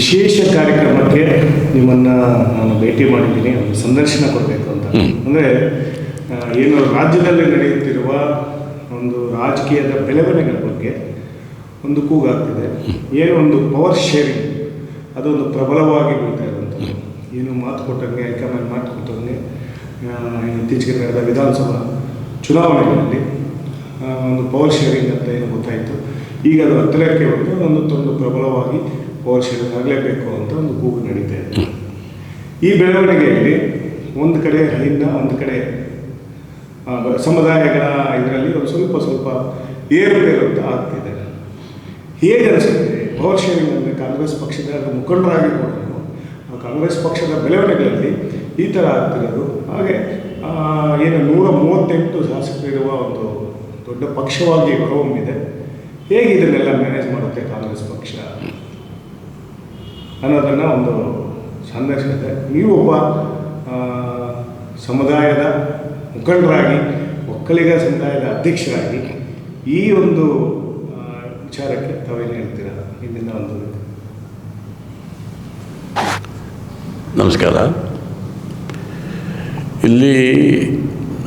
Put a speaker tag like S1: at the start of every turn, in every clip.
S1: ವಿಶೇಷ ಕಾರ್ಯಕ್ರಮಕ್ಕೆ ನಿಮ್ಮನ್ನು ನಾನು ಭೇಟಿ ಮಾಡಿದ್ದೀನಿ ಒಂದು ಸಂದರ್ಶನ ಕೊಡಬೇಕು ಅಂತ. ಅಂದರೆ ಏನು ರಾಜ್ಯದಲ್ಲಿ ನಡೆಯುತ್ತಿರುವ ಒಂದು ರಾಜಕೀಯದ ಬೆಳವಣಿಗೆಗಳ ಬಗ್ಗೆ ಒಂದು ಕೂಗಾಗ್ತಿದೆ. ಏನು ಒಂದು ಪವರ್ ಶೇರಿಂಗ್ ಅದೊಂದು ಪ್ರಬಲವಾಗಿ ಬೀಳ್ತಾ ಇರುವಂಥದ್ದು. ಏನು ಮಾತು ಕೊಟ್ಟಂಗೆ ಹೈಕಮಾಂಡ್ ಮಾತು ಕೊಟ್ಟಂಗೆ ಇತ್ತೀಚೆಗೆ ನಡೆದ ವಿಧಾನಸಭಾ ಚುನಾವಣೆಗಳಲ್ಲಿ ಒಂದು ಪವರ್ ಶೇರಿಂಗ್ ಅಂತ ಏನು ಗೊತ್ತಾಯಿತು. ಈಗ ಅದು ಹತ್ತಿರಕ್ಕೆ ಬಂದು ಒಂದು ತುಂಬ ಪ್ರಬಲವಾಗಿ ಶೇರಿಂಗ್ ಆಗಲೇಬೇಕು ಅಂತ ಒಂದು ಕೂಗು ನಡೀತಾ ಇದೆ ಈ ಬೆಳವಣಿಗೆಯಲ್ಲಿ ಒಂದು ಕಡೆ ಹಿಂದ ಒಂದು ಕಡೆ ಸಮುದಾಯಗಳ ಇದರಲ್ಲಿ ಒಂದು ಸ್ವಲ್ಪ ಸ್ವಲ್ಪ ಏರುಪೇರು ಅಂತ ಆಗ್ತಿದೆ. ಹೇಗೆ ಅನಿಸುತ್ತೆ? ಪವರ್ ಕಾಂಗ್ರೆಸ್ ಪಕ್ಷದ ಮುಖಂಡರಾಗಿ ಕೂಡ ಆ ಕಾಂಗ್ರೆಸ್ ಪಕ್ಷದ ಬೆಳವಣಿಗೆಗಳಲ್ಲಿ ಈ ಥರ ಆಗ್ತಿರೋದು. ಹಾಗೆ ಏನು ನೂರ ಮೂವತ್ತೆಂಟು ಶಾಸಕರಿರುವ ಒಂದು ದೊಡ್ಡ ಪಕ್ಷವಾಗಿ ಹೊರಹೊಮ್ಮಿದೆ ಹೇಗೆ ಇದನ್ನೆಲ್ಲ ಮ್ಯಾನೇಜ್ ಮಾಡುತ್ತೆ ಕಾಂಗ್ರೆಸ್ ಪಕ್ಷ? ಅನ್ನೋದನ್ನು ಒಂದು ಸಂದೇಶ ಇದೆ ಆ, ಸಮುದಾಯದ ಮುಖಂಡರಾಗಿ ಒಕ್ಕಲಿಗ ಸಮುದಾಯದ ಅಧ್ಯಕ್ಷರಾಗಿ ಈ ಒಂದು ವಿಚಾರಕ್ಕೆ ತಾವೇನು ಹೇಳ್ತೀರಾ? ಇಲ್ಲಿಂದ ಒಂದು
S2: ನಮಸ್ಕಾರ. ಇಲ್ಲಿ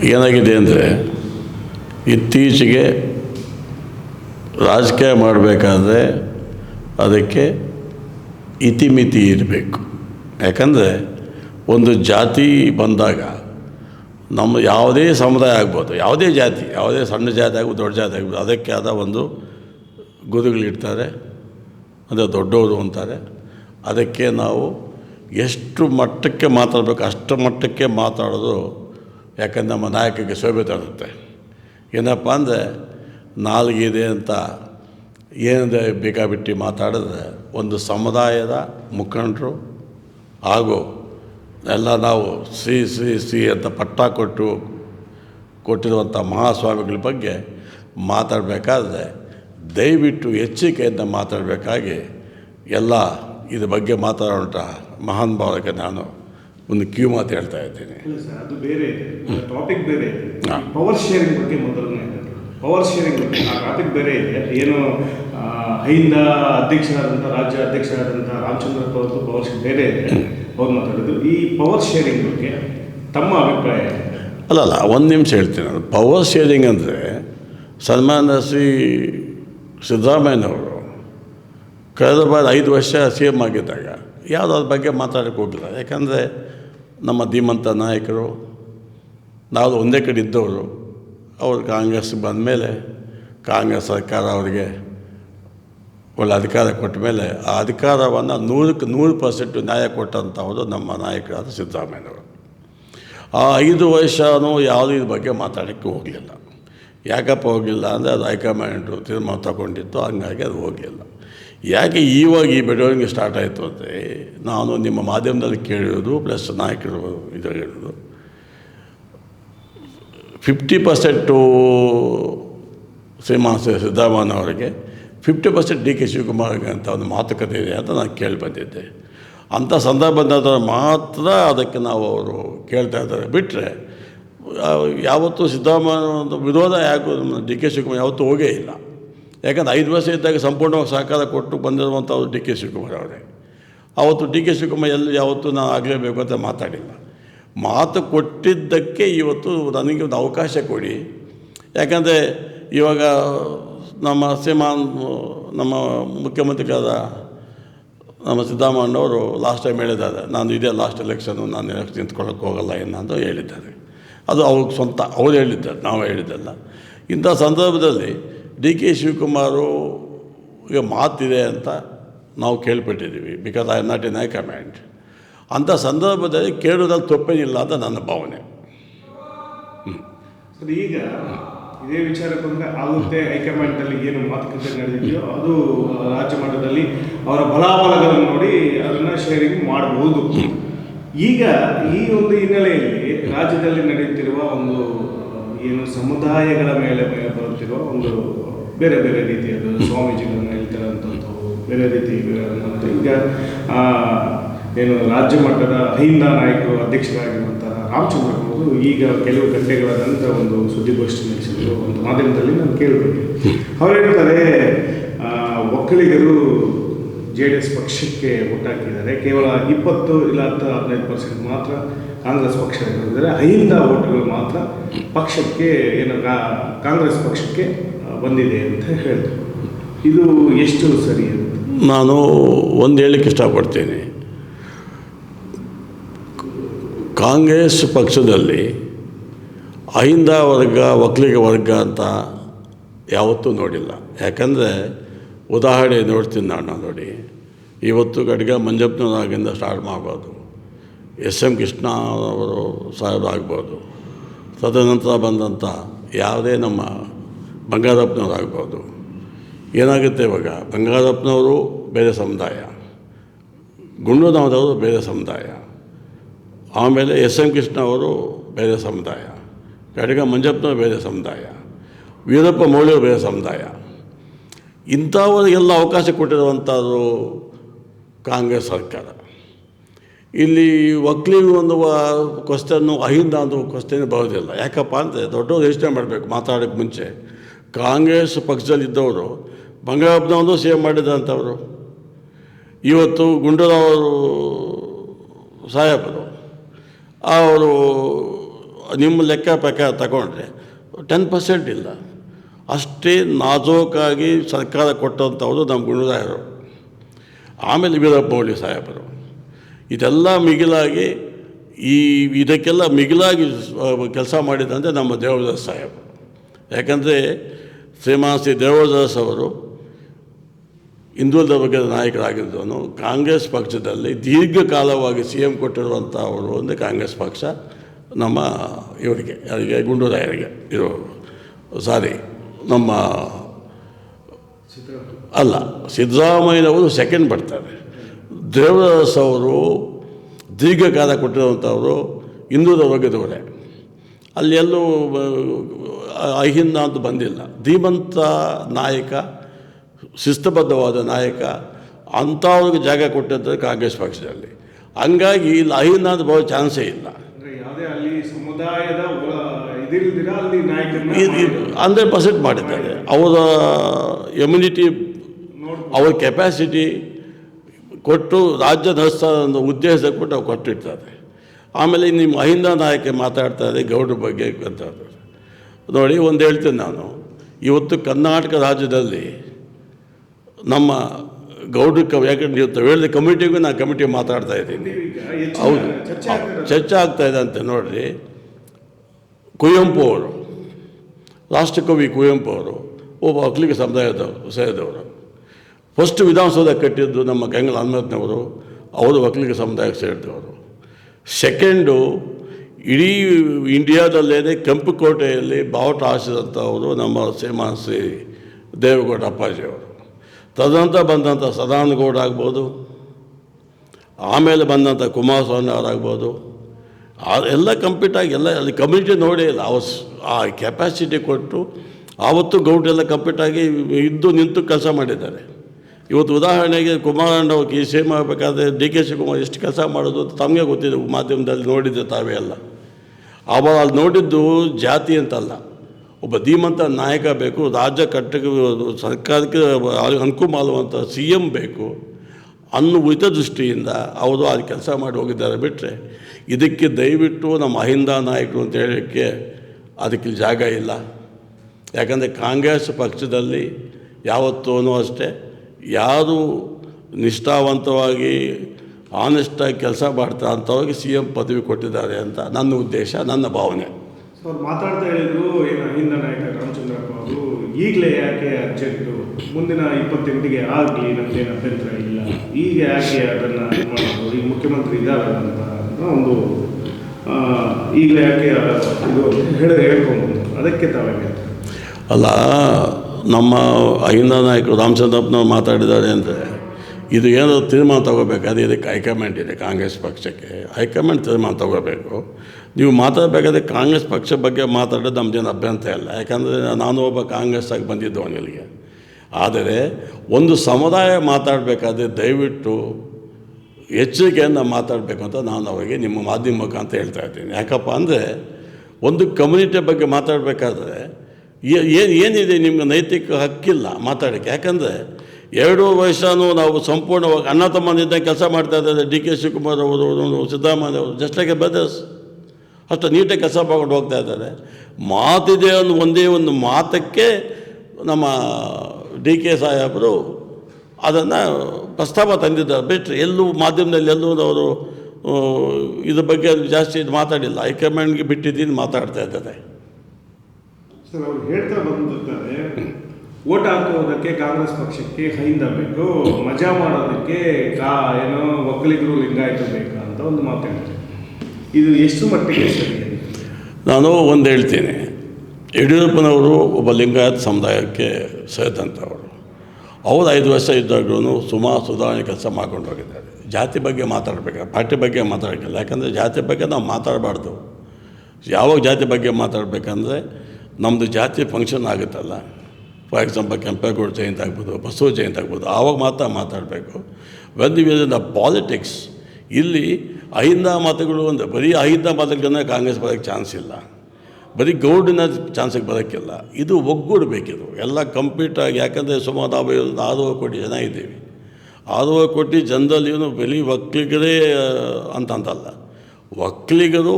S2: ಏನಾಗಿದೆ ಅಂದರೆ ಇತ್ತೀಚೆಗೆ ರಾಜಕೀಯ ಮಾಡಬೇಕಾದ್ರೆ ಅದಕ್ಕೆ ಇತಿಮಿತಿ ಇರಬೇಕು. ಯಾಕಂದರೆ ಒಂದು ಜಾತಿ ಬಂದಾಗ ನಮ್ಮ ಯಾವುದೇ ಸಮುದಾಯ ಆಗ್ಬೋದು, ಯಾವುದೇ ಜಾತಿ, ಯಾವುದೇ ಸಣ್ಣ ಜಾತಿ ಆಗ್ಬೋದು, ದೊಡ್ಡ ಜಾತಿ ಆಗ್ಬೋದು, ಅದಕ್ಕೆ ಆದ ಒಂದು ಗುರುಗಳಿರ್ತಾರೆ ಅಂದರೆ ದೊಡ್ಡವರು ಅಂತಾರೆ. ಅದಕ್ಕೆ ನಾವು ಎಷ್ಟು ಮಟ್ಟಕ್ಕೆ ಮಾತಾಡಬೇಕು, ಅಷ್ಟು ಮಟ್ಟಕ್ಕೆ ಮಾತಾಡೋದು ಯಾಕಂದ್ರೆ ನಮ್ಮ ನಾಯಕಕ್ಕೆ ಶೋಭೆ ತರುತ್ತೆ. ಏನಪ್ಪ ಅಂದರೆ ನಾಲ್ಗಿದೆ ಅಂತ ಏನಿದೆ ಬೇಕಾಬಿಟ್ಟು ಮಾತಾಡಿದ್ರೆ ಒಂದು ಸಮುದಾಯದ ಮುಖಂಡರು ಹಾಗೂ ಎಲ್ಲ ನಾವು ಶ್ರೀ ಶ್ರೀ ಶ್ರೀ ಅಂತ ಪಟ್ಟ ಕೊಟ್ಟು ಕೊಟ್ಟಿರುವಂಥ ಮಹಾಸ್ವಾಮಿಗಳ ಬಗ್ಗೆ ಮಾತಾಡಬೇಕಾದ್ರೆ ದಯವಿಟ್ಟು ಎಚ್ಚರಿಕೆಯಿಂದ ಮಾತಾಡಬೇಕಾಗಿ ಎಲ್ಲ ಇದ್ರ ಬಗ್ಗೆ ಮಾತಾಡೋಂಥ ಮಹಾನ್ ಭಾವಕ್ಕೆ ನಾನು ಒಂದು ಕ್ಯೂ ಮಾತು ಹೇಳ್ತಾ ಇದ್ದೀನಿ.
S1: ಪವರ್ ಶೇರಿಂಗ್ ಬಗ್ಗೆ ಮೊದಲನೇ ಪವರ್ ಶೇರಿಂಗ್ ಆ ಟಾಪಿಕ್ ಬೇರೆ ಇದೆ. ಏನು ಹೈಂದ ಹಿಂದ ಅಧ್ಯಕ್ಷರಾದಂಥ ರಾಜ್ಯ ಅಧ್ಯಕ್ಷರಾದಂಥ ರಾಮಚಂದ್ರಪ್ಪ ಅವರದ್ದು ಪವರ್ ಶೇರಿಂಗ್ ಬೇರೆ ಇದೆ. ಅವ್ರು ಮಾತಾಡೋದು. ಈ ಪವರ್ ಶೇರಿಂಗ್ ಬಗ್ಗೆ ತಮ್ಮ ಅಭಿಪ್ರಾಯ ಅಲ್ಲ
S2: ಅಲ್ಲ, ಒಂದು ನಿಮಿಷ ಹೇಳ್ತೀನಿ. ನಾನು ಪವರ್ ಶೇರಿಂಗ್ ಅಂದರೆ ಸನ್ಮಾನ್ಯ ಶ್ರೀ ಸಿದ್ದರಾಮಯ್ಯನವರು ಕಳೆದ ಬಾರಿ ಐದು ವರ್ಷ ಸಿ ಎಂ ಆಗಿದ್ದಾಗ ಯಾವುದಾದ್ರ ಬಗ್ಗೆ ಮಾತಾಡೋಕ್ಕೆ ಹೋಗಿಲ್ಲ ಯಾಕಂದರೆ ನಮ್ಮ ಧೀಮಂತ ನಾಯಕರು ನಾವು ಒಂದೇ ಕಡೆ ಇದ್ದವರು ಅವರು ಕಾಂಗ್ರೆಸ್ ಬಂದ ಮೇಲೆ ಕಾಂಗ್ರೆಸ್ ಸರ್ಕಾರ ಅವರಿಗೆ ಒಳ್ಳೆ ಅಧಿಕಾರ ಕೊಟ್ಟ ಮೇಲೆ ಆ ಅಧಿಕಾರವನ್ನು ನೂರಕ್ಕೆ ನೂರು ಪರ್ಸೆಂಟು ನ್ಯಾಯ ಕೊಟ್ಟಂಥವರು ನಮ್ಮ ನಾಯಕರಾದ ಸಿದ್ದರಾಮಯ್ಯನವರು. ಆ ಐದು ವರ್ಷನೂ ಯಾವುದೂ ಇದ್ರ ಬಗ್ಗೆ ಮಾತಾಡೋಕ್ಕೆ ಹೋಗಲಿಲ್ಲ. ಯಾಕಪ್ಪ ಹೋಗಿಲ್ಲ ಅಂದರೆ ಅದು ಹೈಕಮಾಂಡು ತೀರ್ಮಾನ ತಗೊಂಡಿತ್ತು, ಹಂಗಾಗಿ ಅದು ಹೋಗಲಿಲ್ಲ. ಯಾಕೆ ಈವಾಗ ಈ ಬೆಳವಣಿಗೆ ಸ್ಟಾರ್ಟ್ ಆಯಿತು ಅಂದರೆ, ನಾನು ನಿಮ್ಮ ಮಾಧ್ಯಮದಲ್ಲಿ ಕೇಳಿರೋದು, ಪ್ಲಸ್ ನಾಯಕರು ಇದು ಹೇಳೋದು ಫಿಫ್ಟಿ ಪರ್ಸೆಂಟು ಶ್ರೀಮಾನ್ ಸಿದ್ದರಾಮನ್ ಅವರಿಗೆ fifty percent D K Shivakumar ಅಂತ ಒಂದು ಮಾತುಕತೆ ಇದೆ ಅಂತ ನಾನು ಕೇಳಿ ಬಂದಿದ್ದೆ. ಅಂಥ ಸಂದರ್ಭದ ಮಾತ್ರ ಅದಕ್ಕೆ ನಾವು ಅವರು ಕೇಳ್ತಾ ಇದ್ದಾರೆ. ಬಿಟ್ಟರೆ ಯಾವತ್ತೂ ಸಿದ್ದರಾಮಯ್ಯ ವಿರೋಧ ಯಾಕೆ ಡಿ ಕೆ ಶಿವಕುಮಾರ್ ಯಾವತ್ತೂ ಹೋಗೇ ಇಲ್ಲ. ಯಾಕಂದರೆ ಐದು ವರ್ಷ ಇದ್ದಾಗ ಸಂಪೂರ್ಣವಾಗಿ ಸಹಕಾರ ಕೊಟ್ಟು ಬಂದಿರುವಂಥವ್ರು ಡಿ ಕೆ ಶಿವಕುಮಾರ್ ಅವರೇ. ಅವತ್ತು ಡಿ ಕೆ ಶಿವಕುಮಾರ್ ಎಲ್ಲಿ ಯಾವತ್ತೂ ನಾನು ಆಗಲೇಬೇಕು ಅಂತ ಮಾತಾಡಿಲ್ಲ. ಮಾತು ಕೊಟ್ಟಿದ್ದಕ್ಕೆ ಇವತ್ತು ನನಗೆ ಒಂದು ಅವಕಾಶ ಕೊಡಿ. ಯಾಕಂದರೆ ಇವಾಗ ನಮ್ಮ ಸೀಮಾನ್ ನಮ್ಮ ಮುಖ್ಯಮಂತ್ರಿಗಳಾದ ನಮ್ಮ ಸಿದ್ದರಾಮಯ್ಯನವರು ಲಾಸ್ಟ್ ಟೈಮ್ ಹೇಳಿದ್ದಾರೆ, ನಾನು ಇದೇ ಲಾಸ್ಟ್ ಎಲೆಕ್ಷನ್ನು ನಾನು ಎಲೆಕ್ಷನ್ ನಿಂತ್ಕೊಳ್ಳೋಕೆ ಹೋಗಲ್ಲ ಏನಂದು ಹೇಳಿದ್ದಾರೆ. ಅದು ಅವ್ರಿಗೆ ಸ್ವಂತ, ಅವ್ರು ಹೇಳಿದ್ದಾರೆ, ನಾವು ಹೇಳಿದ್ದಲ್ಲ. ಇಂಥ ಸಂದರ್ಭದಲ್ಲಿ ಡಿ ಕೆ ಶಿವಕುಮಾರು ಈಗ ಮಾತಿದೆ ಅಂತ ನಾವು ಕೇಳ್ಪಟ್ಟಿದ್ದೀವಿ because I are not in I command ಅಂಥ ಸಂದರ್ಭದಲ್ಲಿ ಕೇಳೋದ್ರಲ್ಲಿ ತಪ್ಪೇನಿಲ್ಲ ಅಂತ ನನ್ನ ಭಾವನೆ
S1: ಈಗ ಇದೇ ವಿಚಾರಕ್ಕೆ ಬಂದರೆ ಆಗುತ್ತೆ ಹೈಕಮಾಂಡ್ನಲ್ಲಿ ಏನು ಮಾತುಕತೆ ನಡೆದಿದೆಯೋ ಅದು ರಾಜ್ಯ ಮಟ್ಟದಲ್ಲಿ ಅವರ ಬಲಾಬಲಗಳನ್ನು ನೋಡಿ ಅದನ್ನು ಶೇರಿಂಗ್ ಮಾಡಬಹುದು ಈಗ ಈ ಒಂದು ಹಿನ್ನೆಲೆಯಲ್ಲಿ ರಾಜ್ಯದಲ್ಲಿ ನಡೆಯುತ್ತಿರುವ ಒಂದು, ಏನು ಸಮುದಾಯಗಳ ಮೇಲೆ ಬರುತ್ತಿರುವ ಒಂದು ಬೇರೆ ಬೇರೆ ರೀತಿಯದು ಸ್ವಾಮೀಜಿಗಳನ್ನ ಹೇಳ್ತಿರೋಂಥದ್ದು ಬೇರೆ ರೀತಿ. ಈಗ ಏನು ರಾಜ್ಯ ಮಟ್ಟದ ಅಹಿಂದ ನಾಯಕರು ಅಧ್ಯಕ್ಷರಾಗಿರುವಂತಹ ರಾಮಚಂದ್ರ ಅವರು ಈಗ ಕೆಲವು ಗಂಟೆಗಳ ನಂತರ ಒಂದು ಸುದ್ದಿಗೋಷ್ಠಿ ನಡೆಸಿದ್ರು. ಒಂದು ಮಾಧ್ಯಮದಲ್ಲಿ ನಾನು ಕೇಳಬೇಕು ಅವ್ರು ಹೇಳ್ತಾರೆ ಒಕ್ಕಲಿಗರು ಜೆ ಡಿ ಎಸ್ ಪಕ್ಷಕ್ಕೆ ಒಟ್ಟಾಕಿದ್ದಾರೆ. ಕೇವಲ ಇಪ್ಪತ್ತು ಇಲ್ಲ ಹತ್ತು ಹದಿನೈದು ಪರ್ಸೆಂಟ್ ಮಾತ್ರ ಕಾಂಗ್ರೆಸ್ ಪಕ್ಷ ಇದ್ದಾರೆ. ಅಹಿಂದ ಓಟ್ಗಳು ಮಾತ್ರ ಪಕ್ಷಕ್ಕೆ ಏನು ಕಾಂಗ್ರೆಸ್ ಪಕ್ಷಕ್ಕೆ ಬಂದಿದೆ ಅಂತ ಹೇಳಿದ್ರು ಇದು ಎಷ್ಟು ಸರಿ ಅಂತ?
S2: ನಾನು ಒಂದು ಹೇಳಲಿಕ್ಕೆ ಇಷ್ಟಪಡ್ತೀನಿ. ಕಾಂಗ್ರೆಸ್ ಪಕ್ಷದಲ್ಲಿ ಅಹಿಂದ ವರ್ಗ ಒಕ್ಕಲಿಗ ವರ್ಗ ಅಂತ ಯಾವತ್ತೂ ನೋಡಿಲ್ಲ. ಯಾಕಂದರೆ ಉದಾಹರಣೆ ನೋಡ್ತೀನಿ ನಾನು ನೋಡಿ. ಇವತ್ತು ಗಡ್ಗ ಮಂಜಪ್ಪನವರಾಗಿಂದ ಸ್ಟಾರ್ಟ್ ಮಾಡ್ಬೋದು. ಎಸ್ ಎಂ ಕೃಷ್ಣ ಅವರು ಸಾಹೇಬ್ ಆಗ್ಬೋದು. ತದನಂತರ ಬಂದಂಥ ಯಾವುದೇ ನಮ್ಮ ಬಂಗಾರಪ್ಪನವರಾಗ್ಬೋದು ಏನಾಗುತ್ತೆ ಇವಾಗ? ಬಂಗಾರಪ್ಪನವರು ಬೇರೆ ಸಮುದಾಯ. ಗುಂಡೂರಾವ್ದವರು ಬೇರೆ ಸಮುದಾಯ. ಆಮೇಲೆ ಎಸ್ ಎಂ ಕೃಷ್ಣ ಅವರು ಬೇರೆ ಸಮುದಾಯ, ಕಡೆಗ ಮಂಜಪ್ಪನವರು ಬೇರೆ ಸಮುದಾಯ, ವೀರಪ್ಪ ಮೌಳಿಯವರು ಬೇರೆ ಸಮುದಾಯ. ಇಂಥವರಿಗೆಲ್ಲ ಅವಕಾಶ ಕೊಟ್ಟಿರುವಂಥದ್ದು ಕಾಂಗ್ರೆಸ್ ಸರ್ಕಾರ. ಇಲ್ಲಿ ಒಕ್ಕಲಿಗ ಒಂದು ಕ್ವಶನ್ನು ಅಹಿಂದ ಒಂದು ಕ್ವಶನ್ ಬರೋದಿಲ್ಲ ಯಾಕಪ್ಪ ಅಂದರೆ ದೊಡ್ಡವ್ರು ಯೋಚನೆ ಮಾಡಬೇಕು ಮಾತಾಡೋಕ್ಕೆ ಮುಂಚೆ. ಕಾಂಗ್ರೆಸ್ ಪಕ್ಷದಲ್ಲಿದ್ದವರು ಬಂಗಾರಪ್ಪನವರು ಸೇವ್ ಮಾಡಿದಂಥವರು ಇವತ್ತು ಗುಂಡೂರಾವರು ಸಾಹೇಬರು. ಅವರು ನಿಮ್ಮ ಲೆಕ್ಕ ಪ್ರಕಾರ ತಗೊಂಡ್ರೆ ಟೆನ್ ಪರ್ಸೆಂಟ್ ಇಲ್ಲ. ಅಷ್ಟೇ ನಾಜೋಕಾಗಿ ಸರ್ಕಾರ ಕೊಟ್ಟಂಥವರು ನಮ್ಮ ಗುಣರಾಯರು ಆಮೇಲೆ ವೀರಪ್ಪ ಮೌಳಿ ಸಾಹೇಬರು. ಇದೆಲ್ಲ ಮಿಗಿಲಾಗಿ ಈ ಇದಕ್ಕೆಲ್ಲ ಮಿಗಿಲಾಗಿ ಕೆಲಸ ಮಾಡಿದಂತೆ ನಮ್ಮ ದೇವದಾಸ್ ಸಾಹೇಬರು. ಯಾಕಂದರೆ ಶ್ರೀಮಾನ್ ಶ್ರೀ ದೇವದಾಸ್ ಅವರು ಹಿಂದುಳಿದ ವರ್ಗದ ನಾಯಕರಾಗಿದ್ದವನು ಕಾಂಗ್ರೆಸ್ ಪಕ್ಷದಲ್ಲಿ ದೀರ್ಘಕಾಲವಾಗಿ ಸಿ ಎಂ ಕೊಟ್ಟಿರುವಂಥ ಅವರು ಅಂದರೆ ಕಾಂಗ್ರೆಸ್ ಪಕ್ಷ ನಮ್ಮ ಇವರಿಗೆ ಯಾರಿಗೆ ಗುಂಡೂರಾಯರಿಗೆ ಇರೋರು ಸಾರಿ ನಮ್ಮ ಅಲ್ಲ ಸಿದ್ದರಾಮಯ್ಯನವರು ಸೆಕೆಂಡ್ ಬರ್ತಾರೆ ದೇವದಾಸ್ ಅವರು ದೀರ್ಘಕಾಲ ಕೊಟ್ಟಿರುವಂಥವರು ಹಿಂದುಳಿದ ವರ್ಗದವರೇ ಅಲ್ಲಿ ಎಲ್ಲೂ ಆ, ಅಹಿಂದ ಅಂತ ಬಂದಿಲ್ಲ ಧೀಮಂತ ನಾಯಕ ಶಿಸ್ತಬದ್ಧವಾದ ನಾಯಕ ಅಂಥವ್ರಿಗೆ ಜಾಗ ಕೊಟ್ಟಂಥದ್ದು ಕಾಂಗ್ರೆಸ್ ಪಕ್ಷದಲ್ಲಿ. ಹಂಗಾಗಿ ಇಲ್ಲಿ ಅಹಿಂದ ಬರೋ ಚಾನ್ಸೇ ಇಲ್ಲ. ಹಂಡ್ರೆಡ್ ಪರ್ಸೆಂಟ್ ಮಾಡಿದ್ದಾರೆ. ಅವರ ಎಮ್ಯುನಿಟಿ ಅವ್ರ ಕೆಪಾಸಿಟಿ ಕೊಟ್ಟು ರಾಜ್ಯ ನಡೆಸ್ತಾ ಒಂದು ಉದ್ದೇಶ ಕೊಟ್ಟು ಅವ್ರು ಕೊಟ್ಟಿರ್ತಾರೆ. ಆಮೇಲೆ ನಿಮ್ಮ ಅಹಿಂದ ನಾಯಕ ಮಾತಾಡ್ತಾರೆ ಗೌಡ್ರ ಬಗ್ಗೆ ಅಂತ ನೋಡಿ ಒಂದು ಹೇಳ್ತೀನಿ ನಾನು. ಇವತ್ತು ಕರ್ನಾಟಕ ರಾಜ್ಯದಲ್ಲಿ ನಮ್ಮ ಗೌಡ್ರ ಕ ಯಾಕಂದ್ರೆ ನೀವು ತಾವು ಹೇಳಿದ ಕಮಿಟಿಗೂ ನಾನು ಕಮಿಟಿ ಮಾತಾಡ್ತಾ ಇದ್ದೀನಿ. ಹೌದು.
S1: ಚರ್ಚೆ
S2: ಆಗ್ತಾ ಇದೆ ಅಂತ ನೋಡಿರಿ. ಕುವೆಂಪು ಅವರು ರಾಷ್ಟ್ರಕವಿ ಕುವೆಂಪು ಅವರು ಒಬ್ಬ ಒಕ್ಕಲಿಗ ಸಮುದಾಯದವರು ಸೇರಿದವರು ಫಸ್ಟ್ ವಿಧಾನಸೌಧ ಕಟ್ಟಿದ್ದು ನಮ್ಮ ಗಂಗಲ ಹನುಮಂತನವರು ಅವರು ಒಕ್ಕಲಿಗ ಸಮುದಾಯಕ್ಕೆ ಸೇರಿದವರು. ಸೆಕೆಂಡು ಇಡೀ ಇಂಡಿಯಾದಲ್ಲೇ ಕೆಂಪುಕೋಟೆಯಲ್ಲಿ ಬಾವುಟ ಹಾಸಿದಂಥವರು ನಮ್ಮ ಶ್ರೀಮಾನ್ ಶ್ರೀ ದೇವೇಗೌಡ ಅಪ್ಪಾಜಿಯವರು. ತದನಂತರ ಬಂದಂಥ ಸದಾನಗೌಡ ಆಗ್ಬೋದು, ಆಮೇಲೆ ಬಂದಂಥ ಕುಮಾರಸ್ವಾಮಿ ಅವರಾಗ್ಬೋದು ಎಲ್ಲ ಕಂಪ್ಲೀಟಾಗಿ ಎಲ್ಲ ಅಲ್ಲಿ ಕಮ್ಯುನಿಟಿ ನೋಡಿ ಅವ ಸ್- ಆ ಕೆಪಾಸಿಟಿ ಕೊಟ್ಟು ಆವತ್ತು ಗೌಡ್ರೆಲ್ಲ ಕಂಪ್ಲೀಟಾಗಿ ಇದ್ದು ನಿಂತು ಕೆಲಸ ಮಾಡಿದ್ದಾರೆ. ಇವತ್ತು ಉದಾಹರಣೆಗೆ ಕುಮಾರಣ್ಣ ಈ ಸೇಮ್ ಆಗಬೇಕಾದ್ರೆ ಡಿ ಕೆ ಶಿವಕುಮಾರ್ ಎಷ್ಟು ಕೆಲಸ ಮಾಡೋದು ತಮಗೆ ಗೊತ್ತಿದೆ, ಮಾಧ್ಯಮದಲ್ಲಿ ನೋಡಿದ್ದೆ ತಾವೇ ಎಲ್ಲ ಅವಾಗ ಅಲ್ಲಿ ನೋಡಿದ್ದು ಜಾತಿ ಅಂತಲ್ಲ. ಒಬ್ಬ ಧೀಮಂತ ನಾಯಕ ಬೇಕು, ರಾಜ್ಯ ಕಟ್ಟಕ್ಕೆ ಸರ್ಕಾರಕ್ಕೆ ಅನುಕೂಲ ಮಾಡುವಂಥ ಸಿ ಎಂ ಬೇಕು ಅನ್ನುವ ದೃಷ್ಟಿಯಿಂದ ಅವರು ಅಲ್ಲಿ ಕೆಲಸ ಮಾಡಿ ಹೋಗಿದ್ದಾರೆ ಬಿಟ್ಟರೆ ಇದಕ್ಕೆ ದಯವಿಟ್ಟು ನಮ್ಮ ಅಹಿಂದ ನಾಯಕರು ಅಂತ ಹೇಳೋಕ್ಕೆ ಅದಕ್ಕೆ ಜಾಗ ಇಲ್ಲ. ಯಾಕಂದರೆ ಕಾಂಗ್ರೆಸ್ ಪಕ್ಷದಲ್ಲಿ ಯಾವತ್ತೂ ಅಷ್ಟೇ, ಯಾರು ನಿಷ್ಠಾವಂತವಾಗಿ ಆನೆಸ್ಟಾಗಿ ಕೆಲಸ ಮಾಡ್ತಾ ಅಂಥವ್ರಿಗೆ ಸಿ ಎಂ ಪದವಿ ಕೊಟ್ಟಿದ್ದಾರೆ ಅಂತ ನನ್ನ ಉದ್ದೇಶ, ನನ್ನ ಭಾವನೆ.
S1: ಅವ್ರು ಮಾತಾಡ್ತಾ ಹೇಳಿದ್ರು ಏನು ಅಹಿಂದ ನಾಯಕ ರಾಮಚಂದ್ರಪ್ಪ ಅವರು, ಈಗಲೇ ಯಾಕೆ ಅರ್ಜೆಂಟು? ಮುಂದಿನ ಇಪ್ಪತ್ತೆಂಟಿಗೆ ಆಗಲಿ ನಮ್ದೇನು ಅಭ್ಯಂತರ ಇಲ್ಲ. ಈಗ ಯಾಕೆ ಅದನ್ನ ಮಾಡೋದು? ಈಗ ಮುಖ್ಯಮಂತ್ರಿ ಇದ್ದಾರಲ್ಲ ಅಂತ ಒಂದು ಈಗಲೇ ಯಾಕೆ ಇದು ಹೇಳಿ ಹೇಳ್ಕೊಂಡು ಅದಕ್ಕೆ ತಾವೇ
S2: ಅಲ್ಲ, ನಮ್ಮ ಅಹಿಂದ ನಾಯಕರು ರಾಮಚಂದ್ರಪ್ಪನವ್ರು ಮಾತಾಡಿದ್ದಾರೆ ಅಂದರೆ ಇದು ಏನಾದರೂ ತೀರ್ಮಾನ ಅದೇ ಇದಕ್ಕೆ ಹೈಕಮಾಂಡ್ ಇದೆ ಕಾಂಗ್ರೆಸ್ ಪಕ್ಷಕ್ಕೆ. ಹೈಕಮಾಂಡ್ ತೀರ್ಮಾನ ತಗೋಬೇಕು. ನೀವು ಮಾತಾಡಬೇಕಾದ್ರೆ ಕಾಂಗ್ರೆಸ್ ಪಕ್ಷ ಬಗ್ಗೆ ಮಾತಾಡೋದು ನಮ್ಮದೇನು ಅಭ್ಯಂತ ಇಲ್ಲ. ಯಾಕಂದರೆ ನಾನು ಒಬ್ಬ ಕಾಂಗ್ರೆಸ್ಸಾಗಿ ಬಂದಿದ್ದು ಇಲ್ಲಿಗೆ. ಆದರೆ ಒಂದು ಸಮುದಾಯ ಮಾತಾಡಬೇಕಾದ್ರೆ ದಯವಿಟ್ಟು ಎಚ್ಚರಿಕೆಯನ್ನು ಮಾತಾಡಬೇಕು ಅಂತ ನಾನು ಅವರಿಗೆ ನಿಮ್ಮ ಮಾಧ್ಯಮ ಅಂತ ಹೇಳ್ತಾ ಇದ್ದೀನಿ. ಯಾಕಪ್ಪ ಅಂದರೆ ಒಂದು ಕಮ್ಯುನಿಟಿ ಬಗ್ಗೆ ಮಾತಾಡಬೇಕಾದ್ರೆ ಏನು ಏನಿದೆ ನಿಮ್ಗೆ ನೈತಿಕ ಹಕ್ಕಿಲ್ಲ ಮಾತಾಡೋಕ್ಕೆ? ಯಾಕಂದರೆ ಎರಡು ವಯಸ್ಸನ್ನು ನಾವು ಸಂಪೂರ್ಣವಾಗಿ ಅಣ್ಣ ತಮ್ಮನಿಂದ ಕೆಲಸ ಮಾಡ್ತಾ ಇದ್ದಾರೆ. ಡಿ ಕೆ ಶಿವಕುಮಾರ್ ಅವರು ಸಿದ್ದರಾಮಯ್ಯ ಅವರು ಜಸ್ಟ್ ಲೈಕ್ ಎ ಬ್ರದರ್ಸ್. ಅಷ್ಟು ನೀಟಾಗಿ ಕೆಲಸ ಮಾಡ್ಕೊಂಡು ಹೋಗ್ತಾ ಇದ್ದಾರೆ. ಮಾತಿದೆ ಅನ್ನೋ ಒಂದೇ ಒಂದು ಮಾತಕ್ಕೆ ನಮ್ಮ ಡಿ ಕೆ ಸಾಹೇಬರು ಅದನ್ನು ಪ್ರಸ್ತಾಪ ತಂದಿದ್ದಾರೆ. ಬಿಟ್ಟರೆ ಎಲ್ಲೂ ಮಾಧ್ಯಮದಲ್ಲಿ ಎಲ್ಲೂ ಅವರು ಇದ್ರ ಬಗ್ಗೆ ಜಾಸ್ತಿ ಇದು ಮಾತಾಡಿಲ್ಲ. ಹೈಕಮಾಂಡ್ಗೆ ಬಿಟ್ಟಿದ್ದೀನಿ ಮಾತಾಡ್ತಾ ಇದ್ದಾರೆ.
S1: ಓಟ್ ಹಾಕೋದಕ್ಕೆ ಕಾಂಗ್ರೆಸ್ ಪಕ್ಷಕ್ಕೆ ಹೈಂದ ಬೇಕು, ಮಜಾ ಮಾಡೋದಕ್ಕೆ ಕಾ, ಏನೋ ಒಕ್ಕಲಿಗರು ಲಿಂಗಾಯತ ಬೇಕು ಅಂತ ಒಂದು ಮಾತಾಡ್ತಾರೆ ಇದು ಎಷ್ಟು ಮಟ್ಟಿಗೆ ಸರಿ
S2: ನಾನು ಒಂದು ಹೇಳ್ತೀನಿ. ಯಡಿಯೂರಪ್ಪನವರು ಒಬ್ಬ ಲಿಂಗಾಯತ ಸಮುದಾಯಕ್ಕೆ ಸೇರಿದಂಥವರು ಅವರು ಐದು ವರ್ಷ ಇದ್ದಾಗ್ಲೂ ಸುಮಾರು ಸುಧಾರಣೆ ಕೆಲಸ ಮಾಡ್ಕೊಂಡು ಹೋಗಿದ್ದಾರೆ. ಜಾತಿ ಬಗ್ಗೆ ಮಾತಾಡಬೇಕು? ಪಾರ್ಟಿ ಬಗ್ಗೆ ಮಾತಾಡೋಕ್ಕಿಲ್ಲ ಯಾಕಂದರೆ ಜಾತಿ ಬಗ್ಗೆ ನಾವು ಮಾತಾಡಬಾರ್ದು. ಯಾವಾಗ ಜಾತಿ ಬಗ್ಗೆ ಮಾತಾಡಬೇಕಂದ್ರೆ ನಮ್ಮದು ಜಾತಿ ಫಂಕ್ಷನ್ ಆಗುತ್ತಲ್ಲ. ಫಾರ್ ಎಕ್ಸಾಂಪಲ್ ಕೆಂಪೇಗೌಡ ಜಯಂತಿ ಆಗ್ಬೋದು ಬಸವ ಜಯಂತಿ ಆಗ್ಬೋದು, ಆವಾಗ ಮಾತ್ರ ಮಾತಾಡಬೇಕು. ವೆನ್ ಯು ದ ಪಾಲಿಟಿಕ್ಸ್ ಇಲ್ಲಿ ಅಹಿಂದ ಮತಗಳು ಅಂದರೆ ಬರೀ ಅಹಿಂದ ಮತಗಳನ್ನ ಕಾಂಗ್ರೆಸ್ ಬರೋಕ್ಕೆ ಚಾನ್ಸ್ ಇಲ್ಲ. ಬರೀ ಗೌಡಿನ ಚಾನ್ಸಿಗೆ ಬರೋಕ್ಕಿಲ್ಲ ಇದು ಒಗ್ಗೂಡಬೇಕಿದು. ಎಲ್ಲ ಕಂಪ್ಲೀಟಾಗಿ ಯಾಕಂದರೆ ಸುಮಾರು ನಾವು ಒಂದು ಆರು ಕೋಟಿ ಜನ ಇದ್ದೀವಿ. ಆರು ಕೋಟಿ ಜನದಲ್ಲಿ ಏನು ಬರೀ ಒಕ್ಕಲಿಗರೇ ಅಂತಂತಲ್ಲ ಒಕ್ಕಲಿಗರು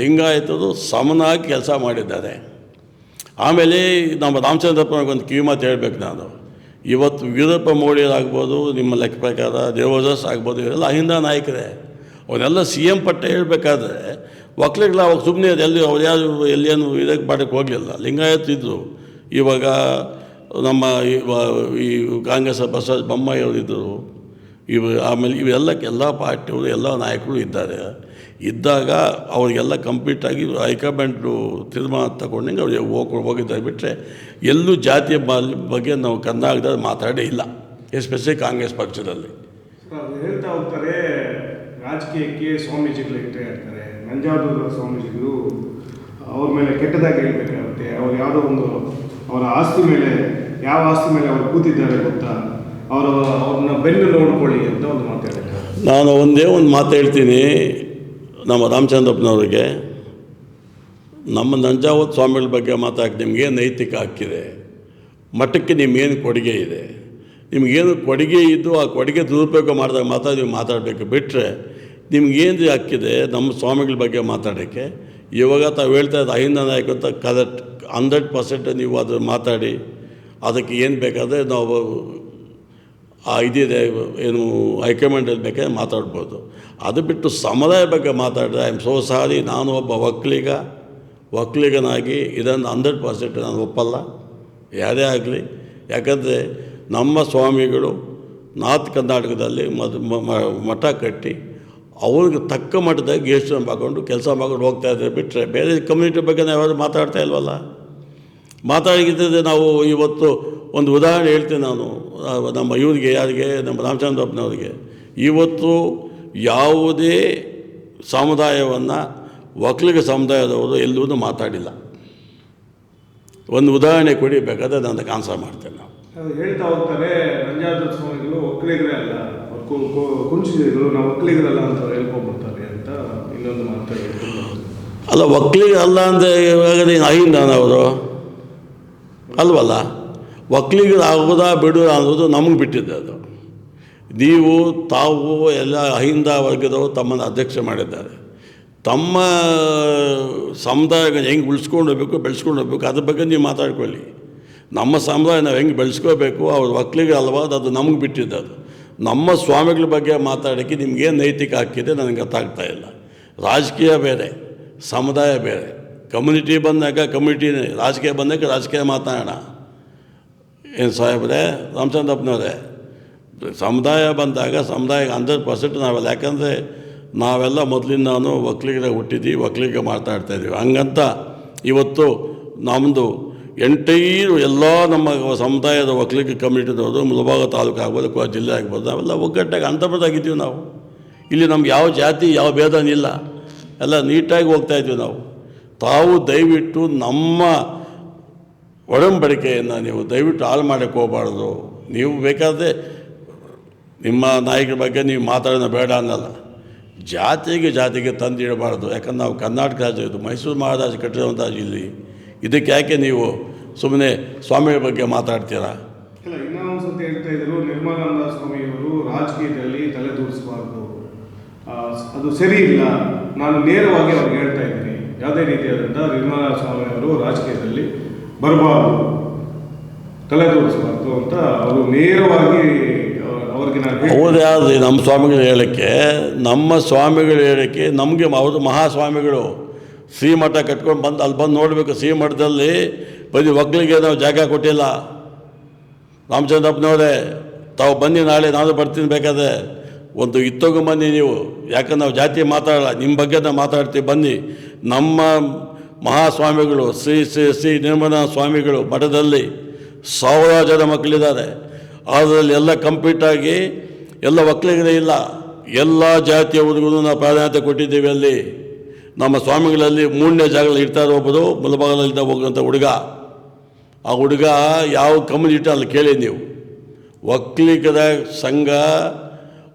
S2: ಲಿಂಗಾಯತರು ಸಮನಾಗಿ ಕೆಲಸ ಮಾಡಿದ್ದಾರೆ. ಆಮೇಲೆ ನಮ್ಮ ರಾಮಚಂದ್ರಪ್ಪನಿಗೆ ಒಂದು ಕಿವಿ ಮಾತು ಹೇಳ್ಬೇಕು ನಾನು. ಇವತ್ತು ವೀರಪ್ಪ ಮೋಡಿಯರಾಗ್ಬೋದು ನಿಮ್ಮ ಲೆಕ್ಕ ಪ್ರಕಾರ ದೇವದಾಸ್ ಆಗ್ಬೋದು ಇವರೆಲ್ಲ ಅಹಿಂದ ನಾಯಕರೇ. ಅವನ್ನೆಲ್ಲ ಸಿ ಎಂ ಪಟ್ಟ ಹೇಳಬೇಕಾದ್ರೆ ಒಕ್ಕಲಿಗರು ಅವಾಗ ಸುಮ್ಮನೆ ಎಲ್ಲಿ ಅವ್ರು ಯಾರು ಎಲ್ಲಿಯೇನು ಇದಕ್ಕೆ ಮಾಡಕ್ಕೆ ಹೋಗಲಿಲ್ಲ. ಲಿಂಗಾಯತ್ ಇದ್ದರು ಇವಾಗ ನಮ್ಮ ಈ ಕಾಂಗ್ರೆಸ್ ಬಸವರಾಜ ಬೊಮ್ಮಾಯಿ ಇದ್ದರು ಇವು ಆಮೇಲೆ ಇವೆಲ್ಲ ಎಲ್ಲ ಪಾರ್ಟಿಯವರು, ಎಲ್ಲ ನಾಯಕರು ಇದ್ದಾರೆ. ಇದ್ದಾಗ ಅವರಿಗೆಲ್ಲ ಕಂಪ್ಲೀಟಾಗಿ ಹೈಕಮಾಂಡು ತೀರ್ಮಾನ ತಗೊಂಡಂಗೆ ಅವ್ರಿಗೆ ಹೋಗಿ ಹೋಗಿದ್ದಾರೆ ಬಿಟ್ಟರೆ ಎಲ್ಲೂ ಜಾತಿಯ ಬಗ್ಗೆ ನಾವು ಕರ್ನಾಟಕದಲ್ಲಿ ಮಾತಾಡೇ ಇಲ್ಲ ಎಸ್ಪೆಷಲಿ ಕಾಂಗ್ರೆಸ್ ಪಕ್ಷದಲ್ಲಿ.
S1: ಅವ್ರು ಹೇಳ್ತಾ ಹೋಗ್ತಾರೆ ರಾಜಕೀಯಕ್ಕೆ ಸ್ವಾಮೀಜಿಗಳು ಇಟ್ಟರೆ ಇರ್ತಾರೆ. ನಂಜಾದೂರು ಸ್ವಾಮೀಜಿಗಳು ಅವ್ರ ಮೇಲೆ ಕೆಟ್ಟದಾಗಿ ಹೇಳ್ಬೇಕಾಗುತ್ತೆ. ಅವ್ರು ಯಾವುದೋ ಒಂದು ಅವರ ಆಸ್ತಿ ಮೇಲೆ ಯಾವ ಆಸ್ತಿ ಮೇಲೆ ಅವರು ಕೂತಿದ್ದಾರೆ ಗೊತ್ತಾ? ಅವರು ಅವ್ರನ್ನ ಬೆನ್ನು ನೋಡ್ಕೊಳ್ಳಿ ಅಂತ ಒಂದು ಮಾತಾಡ್ತಾರೆ
S2: ನಾನು ಒಂದೇ ಒಂದು ಮಾತು ಹೇಳ್ತೀನಿ. ನಮ್ಮ ರಾಮಚಂದ್ರಪ್ಪನವ್ರಿಗೆ ನಮ್ಮ ನಂಜಾವತ್ ಸ್ವಾಮಿಗಳ ಬಗ್ಗೆ ಮಾತಾಡಿ ನಿಮಗೆ ನೈತಿಕ ಹಕ್ಕಿದೆ? ಮಠಕ್ಕೆ ನಿಮಗೇನು ಕೊಡುಗೆ ಇದೆ? ನಿಮಗೇನು ಕೊಡುಗೆ ಇದ್ದು ಆ ಕೊಡುಗೆ ದುರುಪಯೋಗ ಮಾಡಿದಾಗ ಮಾತ್ರ ನೀವು ಮಾತಾಡಬೇಕು. ಬಿಟ್ಟರೆ ನಿಮ್ಗೇನು ಹಕ್ಕಿದೆ ನಮ್ಮ ಸ್ವಾಮಿಗಳ ಬಗ್ಗೆ ಮಾತಾಡೋಕ್ಕೆ? ಇವಾಗ ತಾವು ಹೇಳ್ತಾ ಇದ್ದ ಅಹಿಂದ ನಾಯಕ ಅಂತ ಕರೆಕ್ಟ್ ಹಂಡ್ರೆಡ್ ಪರ್ಸೆಂಟ್ ನೀವು ಅದು ಮಾತಾಡಿ, ಅದಕ್ಕೆ ಏನು ಬೇಕಾದರೆ ನಾವು ಆ ಇದಿದೆ, ಏನು, ಹೈಕಮಾಂಡಲ್ಲಿ ಬೇಕಾದ್ರೆ ಮಾತಾಡ್ಬೋದು. ಅದು ಬಿಟ್ಟು ಸಮುದಾಯ ಬಗ್ಗೆ ಮಾತಾಡಿದ್ರೆ ಐ ಆಮ್ ಸೋ ಸಾರಿ ನಾನು ಒಬ್ಬ ಒಕ್ಕಲಿಗ ಒಕ್ಕಲಿಗನಾಗಿ ಇದನ್ನು ಹಂಡ್ರೆಡ್ ಪರ್ಸೆಂಟ್ ನಾನು ಒಪ್ಪಲ್ಲ. ಯಾರೇ ಆಗಲಿ, ಯಾಕಂದರೆ ನಮ್ಮ ಸ್ವಾಮಿಗಳು ನಾರ್ತ್ ಕರ್ನಾಟಕದಲ್ಲಿ ಮಠ ಕಟ್ಟಿ, ಅವ್ರಿಗೆ ತಕ್ಕ ಮಟ್ಟದಾಗ ಎಷ್ಟು ಹಾಕೊಂಡು ಕೆಲಸ ಮಾಡ್ಕೊಂಡು ಹೋಗ್ತಾ ಇದ್ದಾರೆ ಬಿಟ್ಟರೆ ಬೇರೆ ಕಮ್ಯುನಿಟಿ ಬಗ್ಗೆ ನಾವು ಯಾರು ಮಾತಾಡ್ತಾ ಇಲ್ವಲ್ಲ? ಮಾತಾಡಿದ್ದರೆ ನಾವು ಇವತ್ತು ಒಂದು ಉದಾಹರಣೆ ಹೇಳ್ತೀನಿ ನಾನು ನಮ್ಮ ಇವರಿಗೆ ಯಾರಿಗೆ ನಮ್ಮ ರಾಮಚಂದ್ರಪ್ಪನವ್ರಿಗೆ. ಇವತ್ತು ಯಾವುದೇ ಸಮುದಾಯವನ್ನು ಒಕ್ಕಲಿಗ ಸಮುದಾಯದವರು ಎಲ್ಲೂ ಮಾತಾಡಿಲ್ಲ. ಒಂದು ಉದಾಹರಣೆ ಕೊಡಿ ಬೇಕಾದ್ರೆ ನಾನು ಕಾನ್ಸರ್ ಮಾಡ್ತೇನೆ ನಾವು.
S1: ಹೇಳ್ತಾ ಹೋಗ್ತಾರೆ ನಂಜಾದೂರು ಸ್ವಾಮಿಗಳು ಒಕ್ಕಲಿಗರೇ ಅಲ್ಲ. ಅವ್ರು ಕುಂಚಿದ್ರು ನಾವು ಒಕ್ಕಲಿಗರಲ್ಲ ಅಂತ ಹೇಳ್ಕೊಂಡ್ಬಿಡ್ತಾರೆ ಅಂತ ಇನ್ನೊಂದು ಮಾತು ಹೇಳ್ಕೊಂಡು
S2: ಅಲ್ಲ ಒಕ್ಕಲಿಗ ಅಲ್ಲ ಅಂದರೆ ಇವಾಗ ನೀನು ಅಹಿಂದನವರು? ಅಲ್ವಲ್ಲ? ಒಕ್ಕಲಿಗರು ಆಗೋದಾ ಬಿಡು ಅನ್ನೋದು ನಮಗೆ ಬಿಟ್ಟಿದ್ದೆ ಅದು. ನೀವು, ತಾವು ಎಲ್ಲ ಅಹಿಂದ ವರ್ಗದವರು ತಮ್ಮನ್ನು ಅಧ್ಯಕ್ಷ ಮಾಡಿದ್ದಾರೆ. ತಮ್ಮ ಸಮುದಾಯ ಹೆಂಗೆ ಉಳಿಸ್ಕೊಂಡು ಹೋಗ್ಬೇಕು, ಬೆಳೆಸ್ಕೊಂಡು ಹೋಗ್ಬೇಕು, ಅದ್ರ ಬಗ್ಗೆ ನೀವು ಮಾತಾಡ್ಕೊಳ್ಳಿ. ನಮ್ಮ ಸಮುದಾಯ ನಾವು ಹೆಂಗೆ ಬೆಳೆಸ್ಕೋಬೇಕು, ಅವ್ರ ಒಕ್ಕಲಿಗ ಅಲ್ವಾ ಅದು ನಮಗೆ ಬಿಟ್ಟಿದ್ದು ಅದು. ನಮ್ಮ ಸ್ವಾಮಿಗಳ ಬಗ್ಗೆ ಮಾತಾಡೋಕ್ಕೆ ನಿಮ್ಗೇನು ನೈತಿಕ ಹಾಕಿದೆ ನನಗೆ ಗೊತ್ತಾಗ್ತಾ ಇಲ್ಲ. ರಾಜಕೀಯ ಬೇರೆ, ಸಮುದಾಯ ಬೇರೆ. ಕಮ್ಯುನಿಟಿ ಬಂದಾಗ ಕಮ್ಯುನಿಟಿನೇ ರಾಜಕೀಯ ಬಂದಾಗ ರಾಜಕೀಯ ಮಾತಾಡೋಣ. ಏನು ಸಾಹೇಬ್ರೆ, ರಾಮಚಂದ್ರಪ್ಪನವರೇ, ಸಮುದಾಯ ಬಂದಾಗ ಸಮುದಾಯಕ್ಕೆ ಹಂಡ್ರೆಡ್ ಪರ್ಸೆಂಟ್ ನಾವೆಲ್ಲ. ಯಾಕಂದರೆ ನಾವೆಲ್ಲ ಮೊದಲಿಂದಾನು ಒಕ್ಕಲಿಗರ ಹುಟ್ಟಿದ್ದೀವಿ ಮಾತಾಡ್ತಾ ಮಾತಾಡ್ತಾಯಿದ್ದೀವಿ ಹಂಗಂತ ಇವತ್ತು ನಮ್ಮದು ಎಂಟೈರು ಎಲ್ಲ ನಮ್ಮ ಸಮುದಾಯದ ಒಕ್ಕಲಿಗ ಕಮ್ಯುನಿಟಿದವರು ಮುಲಭಾಗ ತಾಲೂಕು ಆಗ್ಬೋದು, ಕೋ- ಜಿಲ್ಲೆ ಆಗ್ಬೋದು, ನಾವೆಲ್ಲ ಒಗ್ಗಟ್ಟಾಗಿ ಅಂತಪದಾಗಿದ್ದೀವಿ ನಾವು. ಇಲ್ಲಿ ನಮ್ಗೆ ಯಾವ ಜಾತಿ, ಯಾವ ಭೇದನಿಲ್ಲ ಎಲ್ಲ ನೀಟಾಗಿ ಹೋಗ್ತಾ ಇದ್ದೀವಿ ನಾವು. ತಾವು ದಯವಿಟ್ಟು ನಮ್ಮ ಒಡಂಬಡಿಕೆಯನ್ನು ನೀವು ದಯವಿಟ್ಟು ಹಾಳು ಮಾಡಕ್ಕೆ ಹೋಗಬಾರ್ದು. ನೀವು ಬೇಕಾದರೆ ನಿಮ್ಮ ನಾಯಕರ ಬಗ್ಗೆ ನೀವು ಮಾತಾಡೋಣ ಬೇಡ ಅನ್ನಲ್ಲ. ಜಾತಿಗೆ ಜಾತಿಗೆ ತಂದಿಡಬಾರ್ದು ಯಾಕಂದ್ರೆ ನಾವು ಕರ್ನಾಟಕ ರಾಜ್ಯ ಇದು ಮೈಸೂರು ಮಹಾರಾಜ ಕಟ್ಟಿರುವಂಥ ಇಲ್ಲಿ. ಇದಕ್ಕೆ ಯಾಕೆ ನೀವು ಸುಮ್ಮನೆ ಸ್ವಾಮಿಯ ಬಗ್ಗೆ ಮಾತಾಡ್ತೀರಾ?
S1: ಹೇಳ್ತಾ ಇದ್ರು ನಿರ್ಮಲಾನಂದ ಸ್ವಾಮಿಯವರು ರಾಜಕೀಯದಲ್ಲಿ ತಲೆ ತಲೆದೂರಿಸಬಾರ್ದು ಅದು ಸರಿ ಇಲ್ಲ. ನಾನು ನೇರವಾಗಿ ಅವ್ರಿಗೆ ಹೇಳ್ತಾ ಇದ್ದೀನಿ. ಯಾವುದೇ ರೀತಿಯಾದಂಥ ನಿರ್ಮಲಾ ಸ್ವಾಮಿಯವರು ರಾಜಕೀಯದಲ್ಲಿ ಬರಬಾರ್ದು. ತಲೆ ತೋರಿಸಬಾರ್ದು ಅಂತ ಅವರು ನೇರವಾಗಿ.
S2: ಹೌದು, ಯಾವ್ದು? ನಮ್ಮ ಸ್ವಾಮಿಗಳು ಹೇಳೋಕ್ಕೆ ನಮ್ಮ ಸ್ವಾಮಿಗಳು ಹೇಳೋಕ್ಕೆ ನಮಗೆ ಅವರು ಮಹಾಸ್ವಾಮಿಗಳು ಶ್ರೀಮಠ ಕಟ್ಕೊಂಡು ಬಂದು, ಅಲ್ಲಿ ಬಂದು ನೋಡಬೇಕು ಶ್ರೀಮಠದಲ್ಲಿ ಬರೀ ಒಗ್ಲಿಗೆ ನಾವು ಜಾಗ ಕೊಟ್ಟಿಲ್ಲ. ರಾಮಚಂದ್ರಪ್ಪನವರೇ, ತಾವು ಬನ್ನಿ, ನಾಳೆ ನಾನು ಬರ್ತೀನಿ ಬೇಕಾದ್ರೆ. ಒಂದು ಇತ್ತೋಗು ಬನ್ನಿ ನೀವು. ಯಾಕಂದ್ರೆ ನಾವು ಜಾತಿ ಮಾತಾಡಲ್ಲ, ನಿಮ್ಮ ಬಗ್ಗೆ ನಾವು ಮಾತಾಡ್ತೀವಿ, ಬನ್ನಿ. ನಮ್ಮ ಮಹಾಸ್ವಾಮಿಗಳು, ಶ್ರೀ ಶ್ರೀ ಶ್ರೀ ನಿರ್ಮಲಾ ಸ್ವಾಮಿಗಳು ಮಠದಲ್ಲಿ ಸಾವಿರಾರು ಜನ ಮಕ್ಕಳಿದ್ದಾರೆ. ಅದರಲ್ಲಿ ಎಲ್ಲ ಕಂಪ್ಲೀಟಾಗಿ ಎಲ್ಲ ಒಕ್ಕಲಿಗರೇ ಇಲ್ಲ. ಎಲ್ಲ ಜಾತಿಯವರಿಗೂ ನಾವು ಪ್ರಾಧಾನ್ಯತೆ ಕೊಟ್ಟಿದ್ದೀವಿ ಅಲ್ಲಿ. ನಮ್ಮ ಸ್ವಾಮಿಗಳಲ್ಲಿ ಮೂರನೇ ಜಾಗದಲ್ಲಿ ಇರ್ತಾರೆ ಒಬ್ಬರು ಮುಲಭಾಗದಲ್ಲಿ ಹೋಗುವಂಥ ಹುಡುಗ. ಆ ಹುಡುಗ ಯಾವ ಕಮ್ಯುನಿಟಿ ಅಲ್ಲಿ ಕೇಳಿ ನೀವು? ಒಕ್ಕಲಿಗರ ಸಂಘ,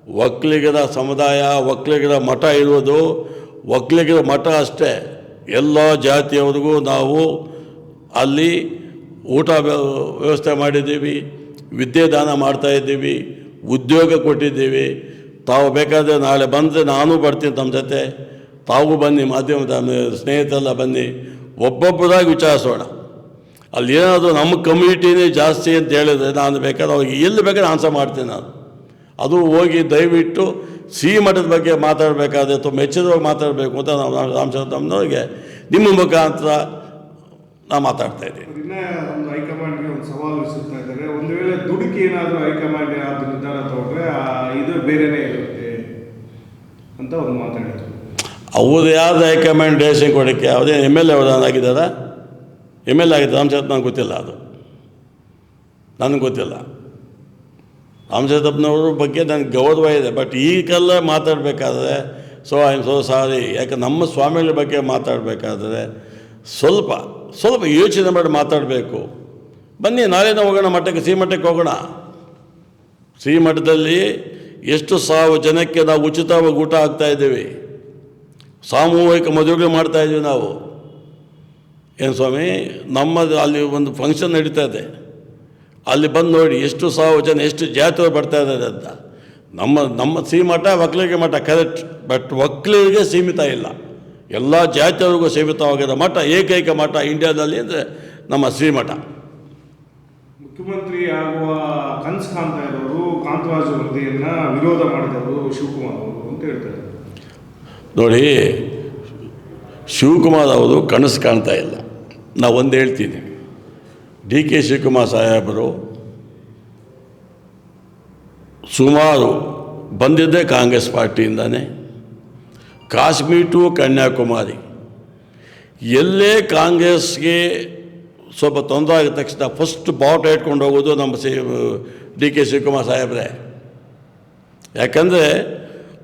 S2: ಒಕ್ಕಲಿಗರ ಸಮುದಾಯ, ಒಕ್ಕಲಿಗರ ಮಠ ಇರುವುದು ಒಕ್ಕಲಿಗರ ಮಠ ಅಷ್ಟೇ. ಎಲ್ಲ ಜಾತಿಯವರಿಗೂ ನಾವು ಅಲ್ಲಿ ಊಟ ವ್ಯ- ವ್ಯವಸ್ಥೆ ಮಾಡಿದ್ದೀವಿ ವಿದ್ಯೆದಾನ ಮಾಡ್ತಾ ಇದ್ದೀವಿ, ಉದ್ಯೋಗ ಕೊಟ್ಟಿದ್ದೀವಿ. ತಾವು ಬೇಕಾದರೆ ನಾಳೆ ಬಂದರೆ ನಾನು ಬರ್ತೀನಿ ತಮ್ಮ ಜೊತೆ. ತಾವು ಬನ್ನಿ ಮಾಧ್ಯಮದ ಸ್ನೇಹಿತರೆಲ್ಲ ಬನ್ನಿ. ಒಬ್ಬೊಬ್ಬರಾಗಿ ವಿಚಾರಿಸೋಣ. ಅಲ್ಲಿ ಏನಾದರೂ ನಮ್ಮ ಕಮ್ಯುನಿಟಿನೇ ಜಾಸ್ತಿ ಅಂತ ಹೇಳಿದ್ರೆ ನಾನು ಬೇಕಾದ್ರೆ ಅವ್ರಿಗೆ ಎಲ್ಲಿ ಬೇಕಾದ್ರೆ ಆನ್ಸರ್ ಮಾಡ್ತೀನಿ ನಾನು. ಅದು ಹೋಗಿ ದಯವಿಟ್ಟು ಸಿ ಮಠದ ಬಗ್ಗೆ ಮಾತಾಡಬೇಕಾದ್ರೆ ತುಂಬ ಎಚ್ಚರವಾಗಿ ಮಾತಾಡಬೇಕು ಅಂತ ನಾವು ರಾಮಚಂದ್ರಮ್ಮನವ್ರಿಗೆ ನಿಮ್ಮ ಮುಖಾಂತರ ನಾನು ಮಾತಾಡ್ತಾ ಇದ್ದೀನಿ
S1: ಹೈಕಮಾಂಡ್ಗೆ ಒಂದು ಸವಾಲು ವಿಸುತ್ತಾ ಇದ್ದಾರೆ. ಒಂದು ವೇಳೆ ದುಡುಕಿ ಏನಾದರೂ ಹೈಕಮಾಂಡ್ ಯಾವುದು ನಿರ್ಧಾರ ತಗೊಂಡ್ರೆ ಇದು ಬೇರೆನೇ ಇರುತ್ತೆ ಅಂತ ಒಂದು ಮಾತಾಡಿದ್ರು.
S2: ಅವ್ರು ಯಾವ್ದು ಹೈಕಮಾಂಡೇಶನ್ ಕೊಡೋಕ್ಕೆ ಯಾವುದೇ ಎಂ ಎಲ್ ಎ ಆಗಿದ್ದಾರಾ? ಎಂ ಎಲ್ ಎ ಆಗಿದ್ದ ರಾಮಚಂದ್ರ ನನಗೆ ಗೊತ್ತಿಲ್ಲ ಅದು. ನನಗೆ ಗೊತ್ತಿಲ್ಲ. ರಾಮಚಂದ್ರಪ್ಪನವ್ರ ಬಗ್ಗೆ ನನಗೆ ಗೌರವ ಇದೆ. ಬಟ್ ಈಗೆಲ್ಲ ಮಾತಾಡಬೇಕಾದ್ರೆ so I am so sorry ಯಾಕೆ ನಮ್ಮ ಸ್ವಾಮಿಗಳ ಬಗ್ಗೆ ಮಾತಾಡಬೇಕಾದ್ರೆ, ಸ್ವಲ್ಪ ಸ್ವಲ್ಪ ಯೋಚನೆ ಮಾಡಿ ಮಾತಾಡಬೇಕು. ಬನ್ನಿ ನಾಳೆನೇ ಹೋಗೋಣ, ಮಠಕ್ಕೆ, ಶ್ರೀಮಠಕ್ಕೆ ಹೋಗೋಣ. ಶ್ರೀಮಠದಲ್ಲಿ ಎಷ್ಟು ಸಾವಿರ ಜನಕ್ಕೆ ನಾವು ಉಚಿತವಾಗಿ ಊಟ ಹಾಕ್ತಾ ಇದ್ದೀವಿ. ಸಾಮೂಹಿಕ ಮದುವೆಗಳು ಮಾಡ್ತಾಯಿದ್ದೀವಿ ನಾವು. ಏನು ಸ್ವಾಮಿ ನಮ್ಮದು ಅಲ್ಲಿ ಒಂದು ಫಂಕ್ಷನ್ ನಡೀತಾ ಇದೆ. ಅಲ್ಲಿ ಬಂದು ನೋಡಿ ಎಷ್ಟು ಸಾವು ಜನ ಎಷ್ಟು ಜಾತ್ರೆ ಬರ್ತಾ ಇದ್ದಾರೆ ಅಂತ. ನಮ್ಮ ನಮ್ಮ ಸೀಮಠ ಒಕ್ಕಲಿಗೆ ಮಠ ಕರೆಕ್ಟ್ ಬಟ್ ಒಕ್ಕಲಿಗೆ ಸೀಮಿತ ಇಲ್ಲ. ಎಲ್ಲ ಜಾತಿಯವರಿಗೂ ಸೀಮಿತವಾಗಿದೆ ಮಠ ಏಕೈಕ ಮಠ ಇಂಡಿಯಾದಲ್ಲಿ ಅಂದರೆ ನಮ್ಮ ಶ್ರೀಮಠ
S1: ಮುಖ್ಯಮಂತ್ರಿ ಆಗುವ ಕನಸು ಕಾಣ್ತಾ ಇರೋರು ಕಾಂತರಾಜ್ ವರದಿಯನ್ನು ವಿರೋಧ ಮಾಡಿದವರು ಶಿವಕುಮಾರ್ ಅವರು ಅಂತ ಹೇಳ್ತಾರೆ.
S2: ನೋಡಿ ಶಿವಕುಮಾರ್ ಅವರು ಕನಸು ಕಾಣ್ತಾ ಇಲ್ಲ. ನಾವು ಒಂದು ಹೇಳ್ತೀನಿ. ಡಿ ಕೆ ಶಿವಕುಮಾರ್ ಸಾಹೇಬರು ಸುಮಾರು ಬಂದಿದ್ದೇ ಕಾಂಗ್ರೆಸ್ ಪಾರ್ಟಿಯಿಂದನೇ. ಕಾಶ್ಮೀರ್ ಟು ಕನ್ಯಾಕುಮಾರಿ. ಎಲ್ಲೇ ಕಾಂಗ್ರೆಸ್ಗೆ ಸ್ವಲ್ಪ ತೊಂದರೆ ಆಗಿದ ತಕ್ಷಣ ಫಸ್ಟ್ ಬಾವುಟ ಇಟ್ಕೊಂಡು ಹೋಗೋದು ನಮ್ಮ ಸಿ, ಡಿ ಕೆ ಶಿವಕುಮಾರ್ ಸಾಹೇಬ್ರೆ. ಯಾಕಂದರೆ